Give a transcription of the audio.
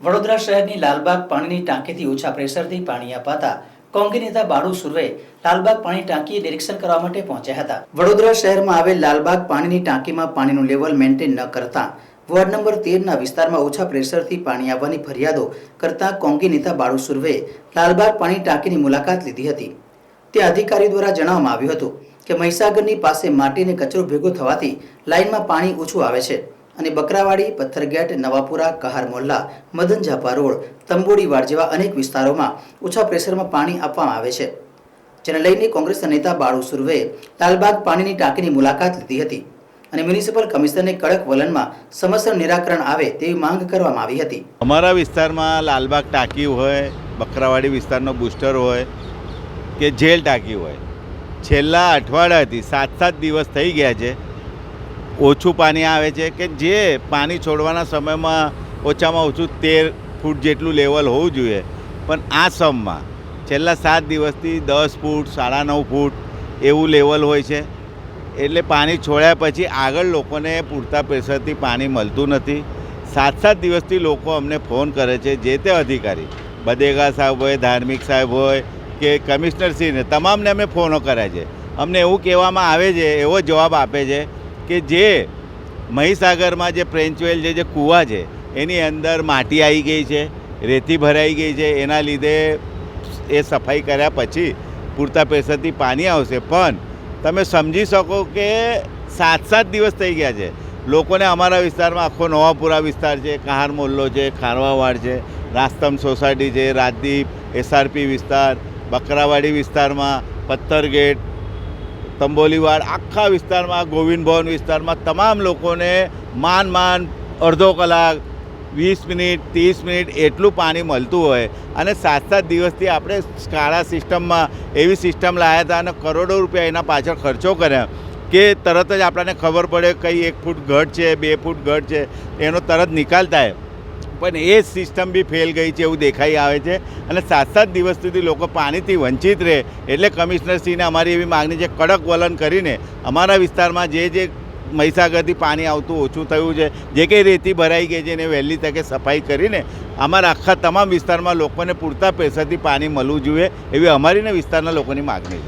વડોદરા શહેરની લાલબાગ પાણીની ટાંકીથી ઓછા પ્રેશરથી પાણી અપાતા કોંગી નેતા બાળુ સુરવે લાલબાગ પાણી ટાંકીએ નિરીક્ષણ કરવા માટે પહોંચ્યા હતા. વડોદરા શહેરમાં આવેલ લાલબાગ પાણીની ટાંકીમાં પાણીનું લેવલ મેન્ટેન ન કરતા વોર્ડ નંબર તેરના વિસ્તારમાં ઓછા પ્રેશરથી પાણી આવવાની ફરિયાદો કરતા કોંગી નેતા બાળુ સુરવે લાલબાગ પાણી ટાંકીની મુલાકાત લીધી હતી. તે અધિકારી દ્વારા જણાવવામાં આવ્યું હતું કે મહીસાગરની પાસે માટીને કચરો ભેગો થવાથી લાઇનમાં પાણી ઓછું આવે છે. અને બકરાવાડી, પથ્થરગેટ, નવાપુરા, કહાર મોલ્લા, મદન ઝાપા રોડ તંબોડીવાડ જેવા અનેક વિસ્તારોમાં ઓછા પ્રેશરમાં પાણી આપવામાં આવે છે. જેને લઈને કોંગ્રેસના નેતા બાળુ સુરવે લાલબાગ પાણીની ટાંકીની મુલાકાત લીધી હતી અને મ્યુનિસિપલ કમિશનરને કડક વલણમાં સમસ્યાનું નિરાકરણ આવે તેવી માંગ કરવામાં આવી હતી. અમારા વિસ્તારમાં લાલબાગ ટાંકી હોય, બકરાવાડી વિસ્તારનો બુસ્ટર હોય કે જેલ ટાંકી હોય. છેલ્લા અઠવાડિયાથી સાત સાત દિવસ થઈ ગયા છે ઓછું પાણી આવે છે કે જે પાણી છોડવાના સમયમાં ઓછામાં ઓછું તેર ફૂટ જેટલું લેવલ હોવું જોઈએ. પણ આ સમમાં છેલ્લા સાત દિવસથી દસ ફૂટ, સાડા નવ ફૂટ એવું લેવલ હોય છે. એટલે પાણી છોડ્યા પછી આગળ લોકોને પૂરતા પ્રેશરથી પાણી મળતું નથી. સાત સાત દિવસથી લોકો અમને ફોન કરે છે જે તે અધિકારી. બદેગા સાહેબ હોય, ધાર્મિક સાહેબ હોય કે કમિશનરશ્રીને, તમામને અમે ફોનો કર્યા છે. અમને એવું કહેવામાં આવે છે, એવો જવાબ આપે છે કે જે મહીસાગરમાં જે પ્રેન્ચવેલ જે જે કૂવા છે, એની અંદર માટી આવી ગઈ છે, રેતી ભરાઈ ગઈ છે, એના લીધે એ સફાઈ કર્યા પછી પૂરતા પૈસાથી પાણી આવશે. પણ તમે સમજી શકો કે સાત સાત દિવસ થઈ ગયા છે. લોકોને અમારા વિસ્તારમાં આખો નવાપુરા વિસ્તાર છે, કહાર મોલ્લો છે, ખારવાવાડ છે, રાસ્તમ સોસાયટી છે, રાજદીપ, એસઆરપી વિસ્તાર, બકરાવાડી વિસ્તારમાં પથ્થર ગેટ તંબોલીવાડ આખા વિસ્તારમાં, ગોવિંદ ભવન વિસ્તારમાં તમામ લોકોને માન માન અડધો કલાક, વીસ મિનિટ, ત્રીસ મિનિટ એટલું પાણી મળતું હોય. અને સાત સાત દિવસથી આપણે સ્કાળા સિસ્ટમમાં એવી સિસ્ટમ લાવ્યા હતા અને કરોડો રૂપિયા એના પાછળ ખર્ચો કર્યા કે તરત જ આપણને ખબર પડે કઈ એક ફૂટ ઘટ છે, બે ફૂટ ઘટ છે, એનો તરત નિકાલ થાય. પણ એ સિસ્ટમ બી ફેલ ગઈ છે એવું દેખાઈ આવે છે. અને સાત સાત દિવસ સુધી લોકો પાણીથી વંચિત રહે. એટલે કમિશનરશ્રીને અમારી એવી માગણી છે, કડક વલણ કરીને અમારા વિસ્તારમાં જે જે મહીસાગરથી પાણી આવતું ઓછું થયું છે, જે કંઈ રેતી ભરાઈ ગઈ છે, એને વહેલી તકે સફાઈ કરીને અમારા આખા તમામ વિસ્તારમાં લોકોને પૂરતા પૈસાથી પાણી મળવું જોઈએ, એવી અમારી ને વિસ્તારના લોકોની માગણી છે.